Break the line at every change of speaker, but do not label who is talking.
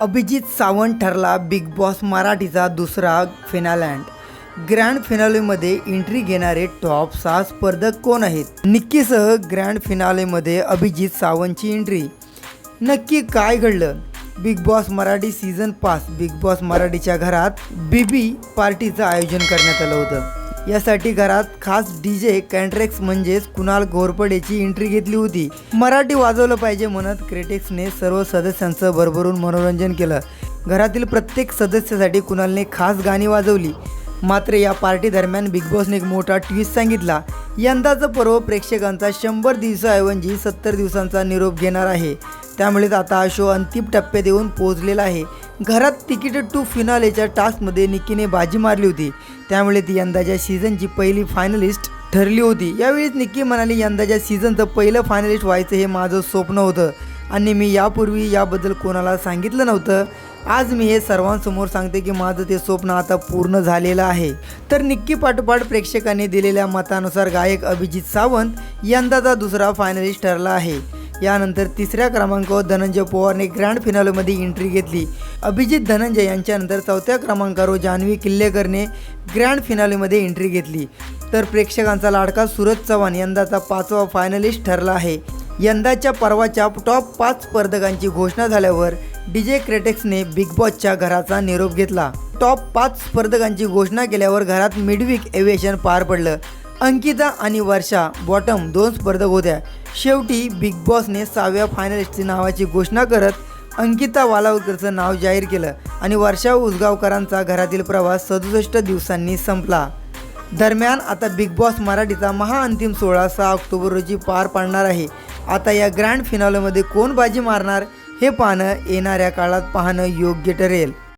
अभिजित सावंत ठरला big Boss मराठीचा दुसरा फिनालँड ग्रँड फिनालेमध्ये एंट्री घेणारे टॉप सहा स्पर्धक कोण आहेत? निक्कीसह ग्रँड फिनालेमध्ये अभिजित सावंतची एंट्री नक्की काय घडलं? बिग बॉस मराठी सीझन पाच बिग बॉस मराठीच्या घरात बीबी पार्टीचं आयोजन करण्यात आलं होतं. यासाठी घरात खास डी जे कॅन्ट्रेक्स म्हणजेच कुणाल घोरपडेची एंट्री घेतली होती. मराठी वाजवलं पाहिजे म्हणत क्रिटिक्सने सर्व सदस्यांचं भरभरून मनोरंजन केलं. घरातील प्रत्येक सदस्यासाठी कुणालने खास गाणी वाजवली. मात्र या पार्टी दरम्यान बिग बॉसने एक मोठा ट्विस्ट सांगितला. यंदाचं पर्व प्रेक्षकांचा शंभर दिवसाऐवजी सत्तर दिवसांचा निरोप घेणार आहे. त्यामुळेच आता हा शो अंतिम टप्प्यात येऊन पोहोचलेला आहे. घरात तिकीट टू फिनालेच्या टास्कमध्ये निक्कीने बाजी मारली होती. त्यामुळे ती यंदाच्या सीझनची पहिली फायनलिस्ट ठरली होती. यावेळीच निक्की म्हणाली यंदाच्या सीझनचं पहिलं फायनलिस्ट व्हायचं हे माझं स्वप्न होतं आणि मी यापूर्वी याबद्दल कोणाला सांगितलं नव्हतं. आज मी हे सर्वांसमोर सांगते की माझं ते स्वप्न आता पूर्ण झालेलं आहे. तर निक्की पाठोपाठ प्रेक्षकांनी दिलेल्या मतानुसार गायक अभिजित सावंत यंदाचा दुसरा फायनलिस्ट ठरला आहे. यानंतर तिसऱ्या क्रमांकावर धनंजय पवारने ग्रँड फिनालेमध्ये एंट्री घेतली. अभिजित धनंजय यांच्यानंतर चौथ्या क्रमांकावर जान्हवी किल्लेकरने ग्रँड फिनालेमध्ये एंट्री घेतली. तर प्रेक्षकांचा लाडका सुरज चव्हाण यंदाचा पाचवा फायनलिस्ट ठरला आहे. यंदाच्या पर्वाच्या टॉप पाच स्पर्धकांची घोषणा झाल्यावर डी जे क्रेटेक्सने बिग बॉसच्या घराचा निरोप घेतला. टॉप पाच स्पर्धकांची घोषणा केल्यावर घरात मिडविक एव्हिएशन पार पडलं. अंकिता आणि वर्षा बॉटम दोन स्पर्धक होत्या. शेवटी बिग बॉसने सहाव्या फायनलिस्टची नावाची घोषणा करत अंकिता वालावकरचं नाव जाहीर केलं आणि वर्षा उसगावकरांचा घरातील प्रवास सदुसष्ट दिवसांनी संपला. दरम्यान आता बिग बॉस मराठीचा महाअंतिम सोहळा सहा ऑक्टोबर रोजी पार पाडणार आहे. आता या ग्रँड फिनालेमध्ये कोण बाजी मारणार हे पाहणं येणाऱ्या काळात पाहणं योग्य ठरेल.